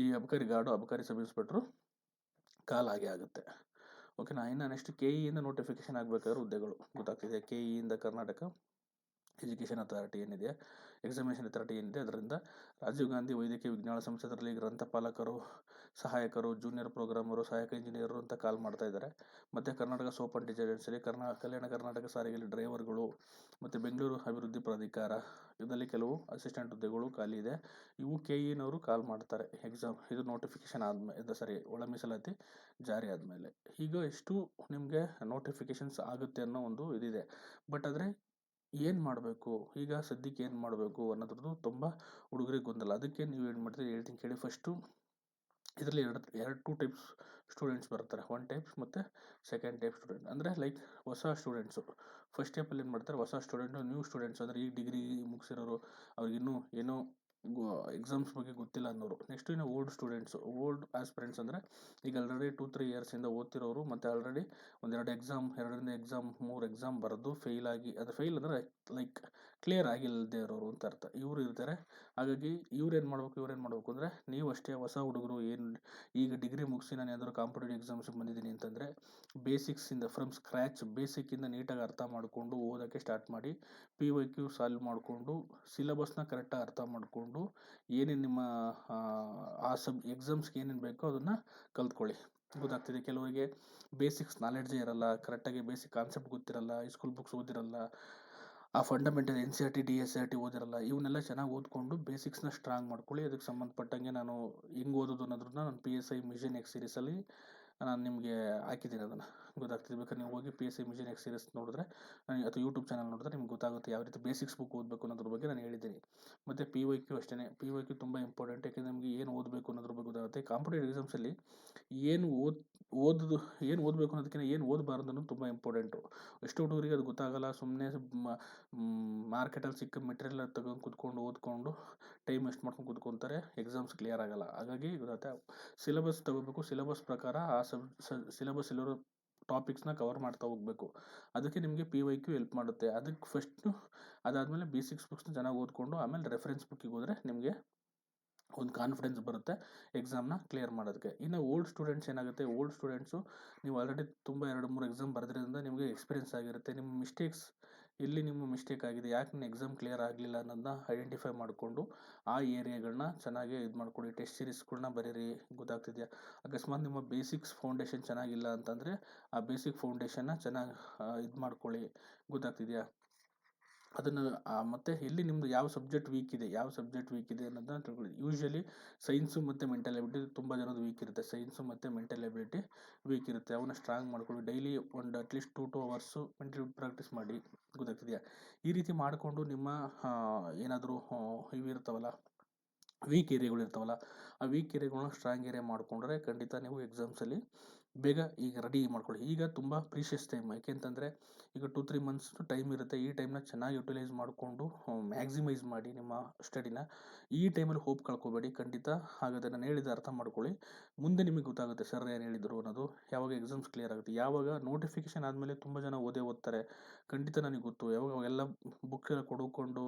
ಈ ಅಬಕಾರಿ ಗಾರ್ಡು, ಅಬಕಾರಿ ಸಬ್ ಇನ್ಸ್ಪೆಕ್ಟ್ರು ಕಾಲ್ ಆಗೇ ಆಗುತ್ತೆ. ಓಕೆನಾ ಇನ್ನು ನೆಕ್ಸ್ಟ್ ಕೆ ಇಯಿಂದ ನೋಟಿಫಿಕೇಶನ್ ಆಗಬೇಕಾದ್ರೆ ಹುದ್ದೆಗಳು ಗೊತ್ತಾಗ್ತಿದೆ. ಕೆ ಇಯಿಂದ ಕರ್ನಾಟಕ ಎಜುಕೇಷನ್ ಅಥಾರಿಟಿ ಏನಿದೆ ಎಕ್ಸಾಮಿನೇಷನ್ ಅಥಾರಿಟಿ ಏನಿದೆ, ಅದರಿಂದ ರಾಜೀವ್ ಗಾಂಧಿ ವೈದ್ಯಕೀಯ ವಿಜ್ಞಾನ ಸಂಸ್ಥೆಯಲ್ಲಿ ಗ್ರಂಥಪಾಲಕರು ಸಹಾಯಕರು ಜೂನಿಯರ್ ಪ್ರೋಗ್ರಾಮರು ಸಹಾಯಕ ಇಂಜಿನಿಯರು ಅಂತ ಕಾಲ್ ಮಾಡ್ತಾ ಇದ್ದಾರೆ ಮತ್ತು ಕರ್ನಾಟಕ ಸೋಪ್ ಆ್ಯಂಡ್ ಡಿಟರ್ಜೆಂಟ್ಸಲ್ಲಿ ಕರ್ನಾ, ಕಲ್ಯಾಣ ಕರ್ನಾಟಕ ಸಾರಿಗೆಯಲ್ಲಿ ಡ್ರೈವರ್ಗಳು ಮತ್ತು ಬೆಂಗಳೂರು ಅಭಿವೃದ್ಧಿ ಪ್ರಾಧಿಕಾರ ಇದರಲ್ಲಿ ಕೆಲವು ಅಸಿಸ್ಟೆಂಟ್ ಹುದ್ದೆಗಳು ಖಾಲಿ ಇದೆ. ಇವು ಕೆ ಇನವರು ಕಾಲ್ ಮಾಡ್ತಾರೆ. ಎಕ್ಸಾಮ್ ಇದು ನೋಟಿಫಿಕೇಶನ್ ಆದಮೇಲೆ ಸರಿ, ಒಳ ಮೀಸಲಾತಿ ಜಾರಿ ಆದಮೇಲೆ. ಈಗ ಎಷ್ಟು ನಿಮಗೆ ನೋಟಿಫಿಕೇಶನ್ಸ್ ಆಗುತ್ತೆ ಅನ್ನೋ ಒಂದು ಇದಿದೆ. ಬಟ್ ಆದರೆ ಏನು ಮಾಡಬೇಕು? ಈಗ ಸದ್ಯಕ್ಕೆ ಏನು ಮಾಡಬೇಕು ಅನ್ನೋದ್ರದ್ದು ತುಂಬ ಹುಡುಗರಿಗೆ ಗೊಂದಲ. ಅದಕ್ಕೆ ನೀವು ಏನು ಮಾಡ್ತೀರಿ ಹೇಳ್ತೀನಿ ಕೇಳಿ. ಫಸ್ಟು ಇದರಲ್ಲಿ ಎರಡು ಎರಡು ಟೂ ಟೈಪ್ಸ್ ಸ್ಟೂಡೆಂಟ್ಸ್ ಬರ್ತಾರೆ. ಒನ್ ಟೈಪ್ಸ್ ಮತ್ತು ಸೆಕೆಂಡ್ ಟೈಪ್ ಸ್ಟೂಡೆಂಟ್ ಅಂದರೆ ಲೈಕ್ ಹೊಸ ಸ್ಟೂಡೆಂಟ್ಸು ಫಸ್ಟ್ ಟೈಪಲ್ಲಿ ಏನು ಮಾಡ್ತಾರೆ? ಹೊಸ ಸ್ಟೂಡೆಂಟು ನ್ಯೂ ಸ್ಟೂಡೆಂಟ್ಸ್ ಅಂದರೆ ಈಗ ಡಿಗ್ರಿ ಮುಗಿಸಿರೋರು ಅವ್ರಿಗಿನ್ನೂ ಏನೋ ಎಕ್ಸಾಮ್ಸ್ ಬಗ್ಗೆ ಗೊತ್ತಿಲ್ಲ ಅನ್ನೋರು. ನೆಕ್ಸ್ಟ್ ಇನ್ನು ಓಲ್ಡ್ ಸ್ಟೂಡೆಂಟ್ಸು ಓಲ್ಡ್ ಆಸ್ಪಿರೆಂಟ್ಸ್ ಅಂದರೆ ಈಗ ಆಲ್ರೆಡಿ ಟೂ ತ್ರೀ ಇಯರ್ಸಿಂದ ಓದ್ತಿರೋರು. ಮತ್ತು ಆಲ್ರೆಡಿ ಒಂದೆರಡು ಎಕ್ಸಾಮ್ ಎರಡರಿಂದ ಎಕ್ಸಾಮ್ ಮೂರು ಎಕ್ಸಾಮ್ ಬರೆದು ಫೇಲ್ ಆಗಿ, ಅದು ಫೇಲ್ ಅಂದರೆ ಲೈಕ್ ಕ್ಲಿಯರ್ ಆಗಿಲ್ಲದೆ ಇರೋರು ಅಂತ ಅರ್ಥ. ಇವರು ಇರ್ತಾರೆ. ಹಾಗಾಗಿ ಇವ್ರು ಏನು ಮಾಡಬೇಕು, ಇವ್ರು ಏನು ಮಾಡಬೇಕು ಅಂದರೆ ನೀವು ಅಷ್ಟೇ ಹೊಸ ಹುಡುಗರು, ಏನು ಈಗ ಡಿಗ್ರಿ ಮುಗಿಸಿ ನಾನು ಯಾವ್ದಾದ್ರು ಕಾಂಪಿಟೇಟಿವ್ ಎಕ್ಸಾಮ್ಸಿಗೆ ಬಂದಿದ್ದೀನಿ ಅಂತಂದರೆ ಬೇಸಿಕ್ಸಿಂದ ಫ್ರಮ್ ಸ್ಕ್ರ್ಯಾಚ್ ಬೇಸಿಕ್ಕಿಂದ ನೀಟಾಗಿ ಅರ್ಥ ಮಾಡಿಕೊಂಡು ಓದೋಕ್ಕೆ ಸ್ಟಾರ್ಟ್ ಮಾಡಿ ಪಿ ವೈ ಕ್ಯೂ ಸಾಲ್ವ್ ಮಾಡಿಕೊಂಡು ಸಿಲಬಸ್ನ ಕರೆಕ್ಟಾಗಿ ಅರ್ಥ ಮಾಡಿಕೊಂಡು ಏನೇನು ನಿಮ್ಮ, ಆ ಸಬ್ ಎಕ್ಸಾಮ್ಸ್ಗೆ ಏನೇನು ಬೇಕೋ ಅದನ್ನು ಕಲ್ತ್ಕೊಳ್ಳಿ. ಗೊತ್ತಾಗ್ತಿದೆ? ಕೆಲವರಿಗೆ ಬೇಸಿಕ್ಸ್ ನಾಲೆಡ್ಜೇ ಇರಲ್ಲ ಕರೆಕ್ಟಾಗಿ ಬೇಸಿಕ್ ಕಾನ್ಸೆಪ್ಟ್ ಗೊತ್ತಿರಲ್ಲ ಸ್ಕೂಲ್ ಬುಕ್ಸ್ ಓದಿರಲ್ಲ ಆ fundamental N C R T D S R T ಓದಿರಲ್ಲ ಇವನ್ನೆಲ್ಲ ಚೆನ್ನಾಗಿ ಓದ್ಕೊಂಡು ಬೇಸಿಕ್ಸ್ನ ಸ್ಟ್ರಾಂಗ್ ಮಾಡ್ಕೊಳ್ಳಿ. ಅದಕ್ಕೆ ಸಂಬಂಧಪಟ್ಟಂಗೆ ನಾನು ಹೆಂಗೆ ಓದೋದು ಅನ್ನೋದನ್ನ ನಾನು P S I mission X ಸೀರೀಸಲ್ಲಿ ನಾನು ನಿಮಗೆ ಹಾಕಿದ್ದೀನಿ ಅದನ್ನು. ಗೊತ್ತಾಗ್ತಿದೆ ಬೇಕಾದ್ರೆ ನೀವು ಹೋಗಿ P S C mission X series ನೋಡಿದ್ರೆ ಅಥವಾ ಯೂಟ್ಯೂಬ್ ಚಾನಲ್ ನೋಡಿದ್ರೆ ನಿಮ್ಗೆ ಗೊತ್ತಾಗುತ್ತೆ ಯಾವ ರೀತಿ ಬೇಸಿಕ್ಸ್ ಬುಕ್ ಓದಬೇಕು ಅನ್ನೋದ್ರ ಬಗ್ಗೆ ನಾನು ಹೇಳಿದ್ದೀನಿ. ಮತ್ತು ಪಿ ವೈ ಕ್ಯೂ ಅಷ್ಟೇ ಪಿ ವೈ ಕ್ಯೂ ತುಂಬ ಇಂಪಾರ್ಟೆಂಟ್ ಯಾಕೆಂದರೆ ನಮಗೆ ಏನು ಓದಬೇಕು ಅನ್ನೋದ್ರ ಬಗ್ಗೆ ಗೊತ್ತಾಗುತ್ತೆ. ಕಾಂಪಿಟೇಟಿವ್ ಎಕ್ಸಾಮ್ಸಲ್ಲಿ ಏನು ಓದ್, ಓದೋದು, ಏನು ಓದಬೇಕು ಅನ್ನೋದಕ್ಕಿಂತ ಏನು ಓದಬಾರ್ದು ಅನ್ನೋದು ತುಂಬ ಇಂಪಾರ್ಟೆಂಟು ಎಷ್ಟು ಹುಡುಗರಿಗೆ ಅದು ಗೊತ್ತಾಗಲ್ಲ ಸುಮ್ಮನೆ ಮಾರ್ಕೆಟಲ್ಲಿ ಸಿಕ್ಕ ಮೆಟೀರಿಯಲ್ ತಗೊಂಡು ಕುತ್ಕೊಂಡು ಓದ್ಕೊಂಡು ಟೈಮ್ ವೇಸ್ಟ್ ಮಾಡ್ಕೊಂಡು ಕೂತ್ಕೊಂತಾರೆ ಎಕ್ಸಾಮ್ಸ್ ಕ್ಲಿಯರ್ ಆಗಲ್ಲ. ಹಾಗಾಗಿ ಗೊತ್ತಾಗುತ್ತೆ. ಸಿಲೆಬಸ್ ತಗೋಬೇಕು. ಸಿಲೆಬಸ್ ಪ್ರಕಾರ ಆ ಸಬ್ ಸಿಲೆಬಸ್ ಇಲ್ಲಿರೋ ಟಾಪಿಕ್ಸ್ನ ಕವರ್ ಮಾಡ್ತಾ ಹೋಗಬೇಕು. ಅದಕ್ಕೆ ನಿಮಗೆ ಪಿ ವೈ ಕ್ಯೂ ಹೆಲ್ಪ್ ಮಾಡುತ್ತೆ. ಅದಕ್ಕೆ ಫಸ್ಟು ಅದಾದಮೇಲೆ ಬೇಸಿಕ್ಸ್ ಬುಕ್ಸ್ನ ಚೆನ್ನಾಗಿ ಓದ್ಕೊಂಡು ಆಮೇಲೆ ರೆಫರೆನ್ಸ್ ಬುಕ್ಕಿಗೆ ಹೋದರೆ ನಿಮಗೆ ಒಂದು ಕಾನ್ಫಿಡೆನ್ಸ್ ಬರುತ್ತೆ ಎಕ್ಸಾಮ್ನ ಕ್ಲಿಯರ್ ಮಾಡೋದಕ್ಕೆ. ಇನ್ನು ಓಲ್ಡ್ ಸ್ಟೂಡೆಂಟ್ಸ್ ಏನಾಗುತ್ತೆ? ಓಲ್ಡ್ ಸ್ಟೂಡೆಂಟ್ಸು ನೀವು ಆಲ್ರೆಡಿ ತುಂಬ ಎರಡು ಮೂರು ಎಕ್ಸಾಮ್ ಬರೆದ್ರಿಂದ ನಿಮಗೆ ಎಕ್ಸ್ಪೀರಿಯನ್ಸ್ ಆಗಿರುತ್ತೆ. ನಿಮ್ಮ ಮಿಸ್ಟೇಕ್ಸ್ ಎಲ್ಲಿ ನಿಮ್ಮ ಮಿಸ್ಟೇಕ್ ಆಗಿದೆ. ಯಾಕೆ ನಿಮ್ಮ ಎಕ್ಸಾಮ್ ಕ್ಲಿಯರ್ ಆಗಲಿಲ್ಲ ಅನ್ನೋದನ್ನ ಐಡೆಂಟಿಫೈ ಮಾಡಿಕೊಂಡು ಆ ಏರಿಯಾಗಳನ್ನ ಚೆನ್ನಾಗಿ ಇದು ಮಾಡ್ಕೊಳ್ಳಿ ಟೆಸ್ಟ್ ಸೀರೀಸ್ಗಳನ್ನ ಬರೀರಿ. ಗೊತ್ತಾಗ್ತಿದೆಯಾ? ಅಕಸ್ಮಾತ್ ನಿಮ್ಮ ಬೇಸಿಕ್ಸ್ ಫೌಂಡೇಶನ್ ಚೆನ್ನಾಗಿಲ್ಲ ಅಂತಂದರೆ ಆ ಬೇಸಿಕ್ ಫೌಂಡೇಶನ್ನ ಚೆನ್ನಾಗಿ ಇದು ಮಾಡ್ಕೊಳ್ಳಿ. ಗೊತ್ತಾಗ್ತಿದೆಯಾ? ಅದನ್ನು ಮತ್ತು ಎಲ್ಲಿ ನಿಮ್ಮದು ಯಾವ ಸಬ್ಜೆಕ್ಟ್ ವೀಕ್ ಇದೆ, ಯಾವ ಸಬ್ಜೆಕ್ಟ್ ವೀಕ್ ಇದೆ ಅನ್ನೋದನ್ನ ತಿಳ್ಕೊಳ್ಳಿ. ಯೂಶ್ವಲಿ ಸೈನ್ಸು ಮತ್ತು ಮೆಂಟಲ್ ಎಬಿಲಿಟಿ ತುಂಬ ಜನದ್ದು ವೀಕ್ ಇರುತ್ತೆ. ಸೈನ್ಸು ಮತ್ತು ಮೆಂಟಲ್ ಎಬಿಲಿಟಿ ವೀಕ್ ಇರುತ್ತೆ. ಅವನ್ನ ಸ್ಟ್ರಾಂಗ್ ಮಾಡ್ಕೊಳ್ಳಿ. ಡೈಲಿ ಒಂದು at least two to hours mental practice ಮಾಡಿ. ಗೊತ್ತಾಗ್ತಿದೆಯಾ? ಈ ರೀತಿ ಮಾಡಿಕೊಂಡು ನಿಮ್ಮ ಏನಾದರೂ ಇವಿರ್ತಾವಲ್ಲ ವೀಕ್ ಏರಿಯಾಗಳು ಇರ್ತಾವಲ್ಲ, ಆ ವೀಕ್ ಏರಿಯಾಗಳನ್ನ ಸ್ಟ್ರಾಂಗ್ ಏರಿಯಾ ಮಾಡಿಕೊಂಡ್ರೆ ಖಂಡಿತ ನೀವು ಎಕ್ಸಾಮ್ಸಲ್ಲಿ ಬೇಗ ಈಗ ರೆಡಿ ಮಾಡ್ಕೊಳ್ಳಿ. ಈಗ ತುಂಬ ಪ್ರೀಶಿಯಸ್ ಟೈಮ್ ಯಾಕೆಂತಂದರೆ ಈಗ ಟು ತ್ರೀ ಮಂತ್ಸ್ ಟೈಮ್ ಇರುತ್ತೆ. ಈ ಟೈಮ್ನ ಚೆನ್ನಾಗಿ ಯುಟಿಲೈಸ್ ಮಾಡಿಕೊಂಡು ಮ್ಯಾಕ್ಸಿಮೈಸ್ ಮಾಡಿ ನಿಮ್ಮ ಸ್ಟಡಿನ ಈ ಟೈಮಲ್ಲಿ ಹೋಪ್ ಕಳ್ಕೊಬೇಡಿ. ಖಂಡಿತ ಹಾಗಾದರೆ ನಾನು ಹೇಳಿದ ಅರ್ಥ ಮಾಡ್ಕೊಳ್ಳಿ. ಮುಂದೆ ನಿಮಗೆ ಗೊತ್ತಾಗುತ್ತೆ ಸರ್ ಏನು ಹೇಳಿದರು ಅನ್ನೋದು. ಯಾವಾಗ ಎಕ್ಸಾಮ್ಸ್ ಕ್ಲಿಯರ್ ಆಗುತ್ತೆ. ಯಾವಾಗ ನೋಟಿಫಿಕೇಶನ್ ಆದಮೇಲೆ ತುಂಬ ಜನ ಓದೇ ಓದ್ತಾರೆ. ಖಂಡಿತ ನನಗೆ ಗೊತ್ತು. ಯಾವಾಗ ಎಲ್ಲ ಬುಕ್ ಎಲ್ಲ ಕೊಡುಕೊಂಡು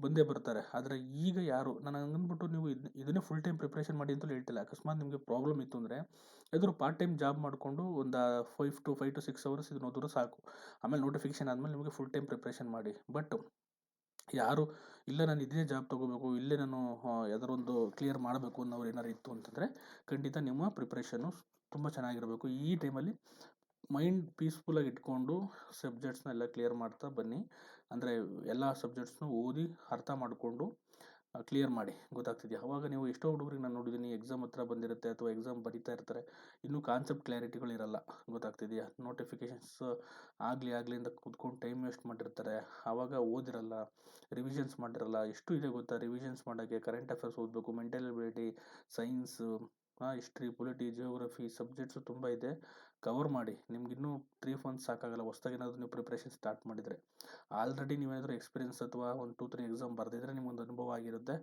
ಬಂದೇ ಬರ್ತಾರೆ. ಆದರೆ ಈಗ ಯಾರು, ನಾನು ಅಂದ್ಬಿಟ್ಟು ನೀವು ಇದು, ಇದನ್ನೇ ಫುಲ್ ಟೈಮ್ ಪ್ರಿಪ್ರೇಷನ್ ಮಾಡಿ ಅಂತಲೂ ಹೇಳ್ತಿಲ್ಲ. ಅಕಸ್ಮಾತ್ ನಿಮಗೆ ಪ್ರಾಬ್ಲಮ್ ಇತ್ತು ಅಂದರೆ ಎದುರು ಪಾರ್ಟ್ ಟೈಮ್ ಜಾಬ್ ಮಾಡಿಕೊಂಡು ಒಂದು five to five to six hours ಇದನ್ನ ಓದಿದ್ರು ಸಾಕು. ಆಮೇಲೆ ನೋಟಿಫಿಕೇಶನ್ ಆದಮೇಲೆ ನಿಮಗೆ ಫುಲ್ ಟೈಮ್ ಪ್ರಿಪ್ರೇಷನ್ ಮಾಡಿ. ಬಟ್ ಯಾರು, ಇಲ್ಲ ನಾನು ಇದೇ ಜಾಬ್ ತೊಗೋಬೇಕು, ಇಲ್ಲೇ ನಾನು ಯಾವ್ದಾದ್ರು ಒಂದು ಕ್ಲಿಯರ್ ಮಾಡಬೇಕು ಅನ್ನೋರು ಏನಾದ್ರು ಇತ್ತು ಅಂತಂದರೆ ಖಂಡಿತ ನಿಮ್ಮ ಪ್ರಿಪ್ರೇಷನ್ನು ತುಂಬ ಚೆನ್ನಾಗಿರಬೇಕು. ಈ ಟೈಮಲ್ಲಿ ಮೈಂಡ್ ಪೀಸ್ಫುಲ್ಲಾಗಿ ಇಟ್ಕೊಂಡು ಸಬ್ಜೆಕ್ಟ್ಸ್ನೆಲ್ಲ ಕ್ಲಿಯರ್ ಮಾಡ್ತಾ ಬನ್ನಿ. ಅಂದರೆ ಎಲ್ಲ ಸಬ್ಜೆಕ್ಟ್ಸ್ನು ಓದಿ ಅರ್ಥ ಮಾಡಿಕೊಂಡು ಕ್ಲಿಯರ್ ಮಾಡಿ. ಗೊತ್ತಾಗ್ತಿದೆಯಾ? ಅವಾಗ ನೀವು ಎಷ್ಟೋ ಹುಡುಗರಿಗೆ ನಾನು ನೋಡಿದ್ದೀನಿ ಎಕ್ಸಾಮ್ ಹತ್ರ ಬಂದಿರುತ್ತೆ ಅಥವಾ ಎಕ್ಸಾಮ್ ಬರಿತಾ ಇರ್ತಾರೆ, ಇನ್ನೂ ಕಾನ್ಸೆಪ್ಟ್ ಕ್ಲಾರಿಟಿಗಳು ಇರಲ್ಲ. ಗೊತ್ತಾಗ್ತಿದೆಯಾ? ನೋಟಿಫಿಕೇಷನ್ಸ್ ಆಗಲಿ ಆಗಲಿ ಅಂತ ಕೂತ್ಕೊಂಡು ಟೈಮ್ ವೇಸ್ಟ್ ಮಾಡಿರ್ತಾರೆ. ಆವಾಗ ಓದಿರಲ್ಲ ರಿವಿಷನ್ಸ್ ಮಾಡಿರಲ್ಲ, ಎಷ್ಟು ಇದೆ ಗೊತ್ತಾ? ರಿವಿಷನ್ಸ್ ಮಾಡೋಕ್ಕೆ ಕರೆಂಟ್ ಅಫೇರ್ಸ್ ಓದಬೇಕು mental ability science history polity geography subjects ತುಂಬ ಇದೆ. ಕವರ್ ಮಾಡಿ, ನಿಮ್ಗೆ ಇನ್ನೂ ತ್ರೀ ಮಂತ್ಸ್ ಸಾಕಾಗಲ್ಲ, ಹೊಸ್ದಾಗಿ ಏನಾದರೂ ನೀವು ಪ್ರಿಪ್ರೇಷನ್ ಸ್ಟಾರ್ಟ್ ಮಾಡಿದರೆ. ಆಲ್ರೆಡಿ ನೀವೇನಾದರೂ ಎಕ್ಸ್ಪೀರಿಯನ್ಸ್ ಅಥವಾ ಒಂದು ಟೂ ತ್ರೀ ಎಕ್ಸಾಮ್ ಬರೆದಿದ್ರೆ ನಿಮಗೊಂದು ಅನುಭವ ಆಗಿರುತ್ತೆ.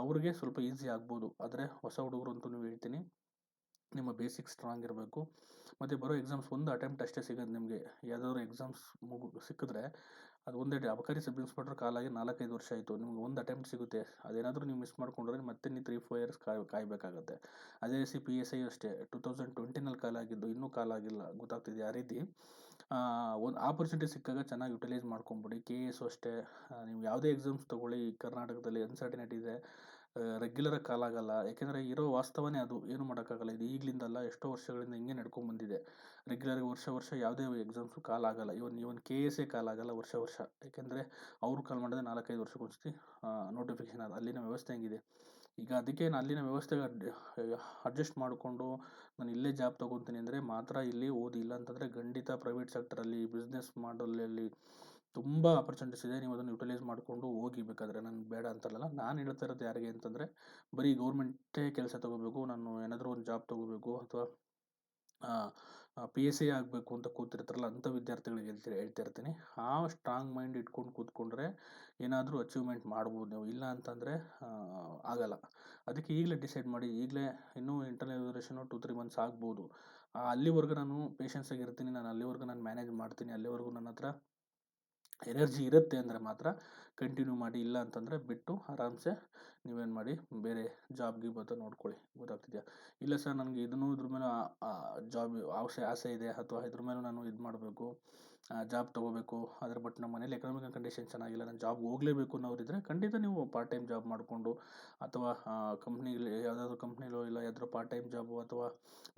ಅವ್ರಿಗೆ ಸ್ವಲ್ಪ ಈಸಿ ಆಗ್ಬೋದು. ಆದರೆ ಹೊಸ ಹುಡುಗರು ಅಂತೂ ನೀವು ಹೇಳ್ತೀನಿ, ನಿಮ್ಮ ಬೇಸಿಕ್ ಸ್ಟ್ರಾಂಗ್ ಇರಬೇಕು. ಮತ್ತು ಬರೋ ಎಕ್ಸಾಮ್ಸ್ ಒಂದು ಅಟೆಂಪ್ಟ್ ಅಷ್ಟೇ ಸಿಗೋದು ನಿಮಗೆ. ಯಾವುದಾದ್ರು ಎಕ್ಸಾಮ್ಸ್ ಮುಗು, ಸಿಕ್ಕಿದ್ರೆ ಅದು ಒಂದೇ ಅಬಕಾರಿ ಸಬ್ ಇನ್ಸ್ಪೆಕ್ಟರ್ ಕಾಲಾಗಿ ನಾಲ್ಕೈದು ವರ್ಷ ಆಯಿತು. ನಿಮ್ಗೆ ಒಂದು ಅಟೆಂಪ್ಟ್ ಸಿಗುತ್ತೆ. ಅದೇನಾದರೂ ನೀವು ಮಿಸ್ ಮಾಡ್ಕೊಂಡ್ರೆ ಮತ್ತೆ ನೀವು ತ್ರೀ ಫೋರ್ ಇಯರ್ಸ್ ಕಾಯ್, ಕಾಯಬೇಕಾಗುತ್ತೆ. ಅದೇ ರೀತಿ ಪಿ ಎಸ್ ಐ ಅಷ್ಟೇ. ಟೂ ತೌಸಂಡ್ ಟ್ವೆಂಟಿನಲ್ಲಿ ಕಾಲಾಗಿದ್ದು, ಇನ್ನೂ ಕಾಲಾಗಿಲ್ಲ. ಗೊತ್ತಾಗ್ತಿದೆ ಆ ರೀತಿ. ಒಂದು ಆಪರ್ಚುನಿಟಿ ಸಿಕ್ಕಾಗ ಚೆನ್ನಾಗಿ ಯುಟಿಲೈಸ್ ಮಾಡ್ಕೊಂಬಿಡಿ. ಕೆ ಎ ಎಸ್ಸು ಅಷ್ಟೇ. ನೀವು ಯಾವುದೇ ಎಕ್ಸಾಮ್ಸ್ ತೊಗೊಳ್ಳಿ. ಕರ್ನಾಟಕದಲ್ಲಿ ಅನ್ಸರ್ಟಿನಿಟಿ ಇದೆ. ರೆಗ್ಯುಲರಾಗಿ ಕಾಲ್ ಆಗಲ್ಲ ಯಾಕೆಂದರೆ ಇರೋ ವಾಸ್ತವನೇ ಅದು. ಏನು ಮಾಡೋಕ್ಕಾಗಲ್ಲ. ಇದು ಈಗಲಿಂದಲ್ಲ, ಎಷ್ಟೋ ವರ್ಷಗಳಿಂದ ಹಿಂಗೆ ನಡ್ಕೊಂಡು ಬಂದಿದೆ. ರೆಗ್ಯುಲರ್ ವರ್ಷ ವರ್ಷ ಯಾವುದೇ ಎಕ್ಸಾಮ್ಸು ಕಾಲ್ ಆಗಲ್ಲ ಇವನ್ ಇವನ್ ಕೆ ಎ ಕಾಲ್ ಆಗಲ್ಲ ವರ್ಷ ವರ್ಷ. ಯಾಕೆಂದರೆ ಅವರು ಕಾಲ್ ಮಾಡಿದ್ರೆ ನಾಲ್ಕೈದು ವರ್ಷಕ್ಕೊಂದ್ಸತಿ ನೋಟಿಫಿಕೇಶನ್ ಅದು. ಅಲ್ಲಿನ ವ್ಯವಸ್ಥೆ ಹೆಂಗಿದೆ? ಈಗ ಅದಕ್ಕೆ ನಾನು ಅಲ್ಲಿನ ವ್ಯವಸ್ಥೆಗೆ ಅಡ್ಜಸ್ಟ್ ಮಾಡಿಕೊಂಡು ನಾನು ಇಲ್ಲೇ ಜಾಬ್ ತೊಗೊತೀನಿ ಅಂದರೆ ಮಾತ್ರ ಇಲ್ಲಿ ಓದಿಲ್ಲ ಅಂತಂದರೆ ಖಂಡಿತ ಪ್ರೈವೇಟ್ ಸೆಕ್ಟರಲ್ಲಿ ಬಿಸ್ನೆಸ್ ಮಾಡಲಲ್ಲಿ ತುಂಬ ಆಪರ್ಚುನಿಟೀಸ್ ಇದೆ ನೀವು ಅದನ್ನು ಯುಟಿಲೈಸ್ ಮಾಡಿಕೊಂಡು ಹೋಗಿ ಬೇಕಾದರೆ ನಾನು ಬೇಡ ಅಂತಾರಲ್ಲ ನಾನು ಹೇಳ್ತಾ ಇರೋದು ಯಾರಿಗೆ ಅಂತಂದರೆ, ಬರೀ ಗೌರ್ಮೆಂಟೇ ಕೆಲಸ ತೊಗೋಬೇಕು, ನಾನು ಏನಾದರೂ ಒಂದು ಜಾಬ್ ತೊಗೋಬೇಕು ಅಥವಾ ಪಿ ಎಸ್ ಸಿ ಆಗಬೇಕು ಅಂತ ಕೂತಿರ್ತಾರಲ್ಲ, ಅಂಥ ವಿದ್ಯಾರ್ಥಿಗಳಿಗೆ ಹೇಳ್ತೀರಿ, ಹೇಳ್ತಾ ಇರ್ತೀನಿ. ಆ ಸ್ಟ್ರಾಂಗ್ ಮೈಂಡ್ ಇಟ್ಕೊಂಡು ಕೂತ್ಕೊಂಡ್ರೆ ಏನಾದರೂ ಅಚೀವ್ಮೆಂಟ್ ಮಾಡ್ಬೋದು ನೀವು. ಇಲ್ಲ ಅಂತಂದರೆ ಆಗಲ್ಲ. ಅದಕ್ಕೆ ಈಗಲೇ ಡಿಸೈಡ್ ಮಾಡಿ, ಈಗಲೇ ಇನ್ನೂ internal evaluation two three months ಆಗ್ಬೋದು. ಅಲ್ಲಿವರೆಗೂ ನಾನು ಪೇಷನ್ಸಾಗಿ ಇರ್ತೀನಿ, ನಾನು ಅಲ್ಲಿವರೆಗೂ ನಾನು ಮ್ಯಾನೇಜ್ ಮಾಡ್ತೀನಿ, ಅಲ್ಲಿವರೆಗೂ ನನ್ನ ಹತ್ರ ಎನರ್ಜಿ ಇರುತ್ತೆ ಅಂದರೆ ಮಾತ್ರ ಕಂಟಿನ್ಯೂ ಮಾಡಿ ಇಲ್ಲ ಅಂತಂದರೆ ಬಿಟ್ಟು ಆರಾಮ್ಸೆ ನೀವೇನು ಮಾಡಿ ಬೇರೆ ಜಾಬ್ ಗೀಬ್ ಅಂತ ನೋಡ್ಕೊಳ್ಳಿ, ಗೊತ್ತಾಗ್ತಿದೆಯಾ? ಇಲ್ಲ ಸರ್, ನನಗೆ ಇದನ್ನೂ ಇದ್ರ ಮೇಲೆ ಜಾಬ್ ಅವಶ್ಯ ಆಸೆ ಇದೆ ಅಥವಾ ಇದ್ರ ಮೇಲೂ ನಾನು ಇದು ಮಾಡಬೇಕು ಜಾಬ್ ತೊಗೋಬೇಕು, ಆದರೆ ಬಟ್ ನಮ್ಮ ಮನೇಲಿ ಎಕನಾಮಿಕಲ್ ಕಂಡೀಷನ್ ಚೆನ್ನಾಗಿಲ್ಲ, ನಾನು ಜಾಬ್ಗೆ ಹೋಗಲೇಬೇಕು ಅನ್ನೋರಿದ್ದರೆ ಖಂಡಿತ ನೀವು ಪಾರ್ಟ್ ಟೈಮ್ ಜಾಬ್ ಮಾಡಿಕೊಂಡು ಅಥವಾ ಕಂಪ್ನಿಲಿ ಯಾವುದಾದ್ರೂ ಕಂಪ್ನಿಲೋ ಇಲ್ಲ ಯಾವ್ದಾದ್ರು ಪಾರ್ಟ್ ಟೈಮ್ ಜಾಬು ಅಥವಾ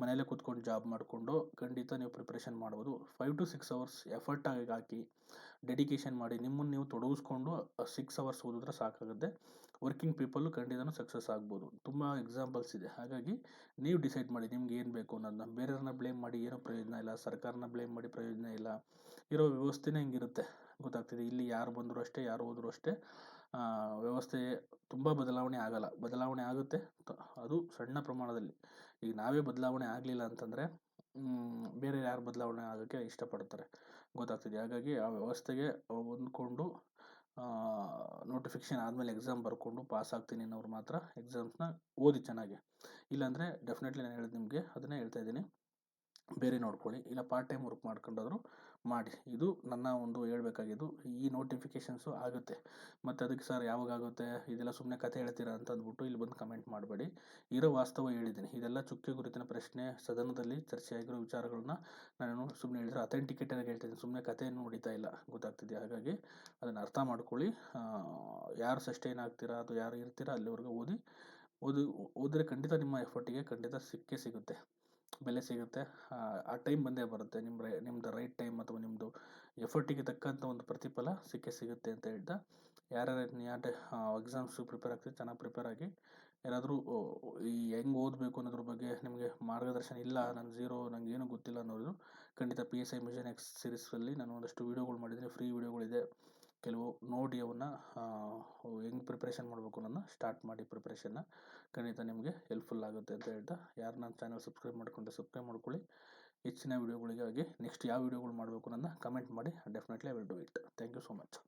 ಮನೆಯಲ್ಲೇ ಕೂತ್ಕೊಂಡು ಜಾಬ್ ಮಾಡಿಕೊಂಡು ಖಂಡಿತ ನೀವು ಪ್ರಿಪ್ರೇಷನ್ ಮಾಡ್ಬೋದು. Five to six hours effort ಆಗಿ ಹಾಕಿ ಡೆಡಿಕೇಶನ್ ಮಾಡಿ ನಿಮ್ಮನ್ನು ನೀವು ತೊಡಗಿಸ್ಕೊಂಡು ಸಿಕ್ಸ್ ಅವರ್ಸ್ ಓದಿದ್ರೆ ಸಾಕಾಗುತ್ತೆ. ವರ್ಕಿಂಗ್ ಪೀಪಲ್ಲು ಖಂಡಿತನೂ ಸಕ್ಸಸ್ ಆಗ್ಬೋದು. ತುಂಬ ಎಕ್ಸಾಂಪಲ್ಸ್ ಇದೆ. ಹಾಗಾಗಿ ನೀವು ಡಿಸೈಡ್ ಮಾಡಿ ನಿಮ್ಗೆ ಏನು ಬೇಕು ಅನ್ನೋದನ್ನ. ಬೇರೆಯವ್ರನ್ನ ಬ್ಲೇಮ್ ಮಾಡಿ ಏನೂ ಪ್ರಯೋಜನ ಇಲ್ಲ. ಸರ್ಕಾರನ ಬ್ಲೇಮ್ ಮಾಡಿ ಪ್ರಯೋಜನ ಇಲ್ಲ. ಇರೋ ವ್ಯವಸ್ಥೆನೇ ಹಿಂಗಿರುತ್ತೆ. ಗೊತ್ತಾಗ್ತಿದೆ. ಇಲ್ಲಿ ಯಾರು ಬಂದರೂ ಅಷ್ಟೇ, ಯಾರು ಹೋದರೂ ಅಷ್ಟೇ ವ್ಯವಸ್ಥೆ ತುಂಬ ಬದಲಾವಣೆ ಆಗಲ್ಲ. ಬದಲಾವಣೆ ಆಗುತ್ತೆ. ಅದು ಸಣ್ಣ ಪ್ರಮಾಣದಲ್ಲಿ. ಈಗ ನಾವೇ ಬದಲಾವಣೆ ಆಗಲಿಲ್ಲ ಅಂತಂದರೆ ಬೇರೆ ಯಾರು ಬದಲಾವಣೆ ಆಗೋಕ್ಕೆ ಇಷ್ಟಪಡ್ತಾರೆ. ಗೊತ್ತಾಗ್ತಿದೆ. ಹಾಗಾಗಿ ಆ ವ್ಯವಸ್ಥೆಗೆ ಹೊಂದ್ಕೊಂಡು ನೋಟಿಫಿಕೇಷನ್ ಆದಮೇಲೆ ಎಕ್ಸಾಮ್ ಬರ್ಕೊಂಡು ಪಾಸ್ ಆಗ್ತೀನಿ ಅನ್ನೋರು ಮಾತ್ರ ಎಕ್ಸಾಮ್ಸ್ನ ಓದಿ ಚೆನ್ನಾಗಿ. ಇಲ್ಲಾಂದರೆ ಡೆಫಿನೆಟ್ಲಿ ನಾನು ಹೇಳಿದ ನಿಮಗೆ ಅದನ್ನೇ ಹೇಳ್ತಾ ಇದ್ದೀನಿ. ಬೇರೆ ನೋಡ್ಕೊಳ್ಳಿ. ಇಲ್ಲ ಪಾರ್ಟ್ ಟೈಮ್ ವರ್ಕ್ ಮಾಡ್ಕೊಂಡಾದರೂ ಮಾಡಿ. ಇದು ನನ್ನ ಒಂದು ಹೇಳಬೇಕಾಗಿದ್ದು, ಈ ನೋಟಿಫಿಕೇಷನ್ಸು ಆಗುತ್ತೆ. ಮತ್ತು ಅದಕ್ಕೆ ಸರ್ ಯಾವಾಗ ಆಗುತ್ತೆ ಇದೆಲ್ಲ ಸುಮ್ಮನೆ ಕತೆ ಹೇಳ್ತೀರಾ ಅಂತ ಅಂದ್ಬಿಟ್ಟು ಇಲ್ಲಿ ಬಂದು ಕಮೆಂಟ್ ಮಾಡಬೇಡಿ. ಇರೋ ವಾಸ್ತವ ಹೇಳಿದ್ದೀನಿ. ಇದೆಲ್ಲ ಚುಕ್ಕೆ ಗುರುತಿನ ಪ್ರಶ್ನೆ, ಸದನದಲ್ಲಿ ಚರ್ಚೆಯಾಗಿರೋ ವಿಚಾರಗಳನ್ನ ನಾನು ಸುಮ್ಮನೆ ಹೇಳಿದ್ರೆ ಅಥೆಂಟಿಕೇಟಾಗಿ ಹೇಳ್ತಿದ್ದೀನಿ. ಸುಮ್ಮನೆ ಕಥೆಯನ್ನು ಹೊಡಿತಾ ಇಲ್ಲ. ಗೊತ್ತಾಗ್ತಿದೆ ಹಾಗಾಗಿ ಅದನ್ನು ಅರ್ಥ ಮಾಡ್ಕೊಳ್ಳಿ. ಯಾರು ಸಸ್ಟೈನ್ ಆಗ್ತೀರಾ ಅಥವಾ ಯಾರು ಇರ್ತೀರಾ ಅಲ್ಲಿವರೆಗೂ ಓದಿ ಓದಿ ಓದಿದ್ರೆ ಖಂಡಿತ ನಿಮ್ಮ ಎಫರ್ಟಿಗೆ ಖಂಡಿತ ಸಿಕ್ಕೇ ಸಿಗುತ್ತೆ. ಬೆಲೆ ಸಿಗುತ್ತೆ. ಆ ಟೈಮ್ ಬಂದೇ ಬರುತ್ತೆ. ನಿಮ್ಮ ರೈ ನಿಮ್ಮದು ರೈಟ್ ಟೈಮ್ ಅಥವಾ ನಿಮ್ಮದು ಎಫರ್ಟಿಗೆ ತಕ್ಕಂಥ ಒಂದು ಪ್ರತಿಫಲ ಸಿಕ್ಕೇ ಸಿಗುತ್ತೆ ಅಂತ ಹೇಳ್ತಾ, ಯಾರ್ಯಾರು ಯಾರು ಎಕ್ಸಾಮ್ಸು ಪ್ರಿಪೇರ್ ಆಗ್ತೀವಿ ಚೆನ್ನಾಗಿ ಪ್ರಿಪೇರ್ ಆಗಿ, ಯಾರಾದರೂ ಈ ಹೆಂಗೆ ಓದಬೇಕು ಅನ್ನೋದ್ರ ಬಗ್ಗೆ ನಿಮಗೆ ಮಾರ್ಗದರ್ಶನ ಇಲ್ಲ ನಾನು ಝೀರೋ ನನಗೆ ಏನೂ ಗೊತ್ತಿಲ್ಲ ಅನ್ನೋರು ಖಂಡಿತ P S I mission X ಸೀರೀಸಲ್ಲಿ ನಾನು ಒಂದಷ್ಟು ವೀಡಿಯೋಗಳು ಮಾಡಿದ್ದೀನಿ. ಫ್ರೀ ವೀಡಿಯೋಗಳಿದೆ ಕೆಲವು ನೋಡಿ ಅವನ್ನ ಹೆಂಗೆ ಪ್ರಿಪ್ರೇಷನ್ ಮಾಡಬೇಕು ಅನ್ನೋದನ್ನ ಸ್ಟಾರ್ಟ್ ಮಾಡಿ ಪ್ರಿಪ್ರೇಷನ್ನ ಖಂಡಿತ ನಿಮಗೆ ಹೆಲ್ಪ್ಫುಲ್ ಆಗುತ್ತೆ ಅಂತ ಹೇಳ್ತಾ, ಯಾರು ನನ್ನ ಚಾನಲ್ ಸಬ್ಸ್ಕ್ರೈಬ್ ಮಾಡ್ಕೊಂಡ್ರೆ ಸಬ್ಸ್ಕ್ರೈಬ್ ಮಾಡ್ಕೊಳ್ಳಿ. ಹೆಚ್ಚಿನ ವೀಡಿಯೋಗಳಿಗಾಗಿ ನೆಕ್ಸ್ಟ್ ಯಾವ ವೀಡಿಯೋಗಳು ಮಾಡಬೇಕು ಅನ್ನೋದನ್ನ ಕಮೆಂಟ್ ಮಾಡಿ definitely I will do it thank you so much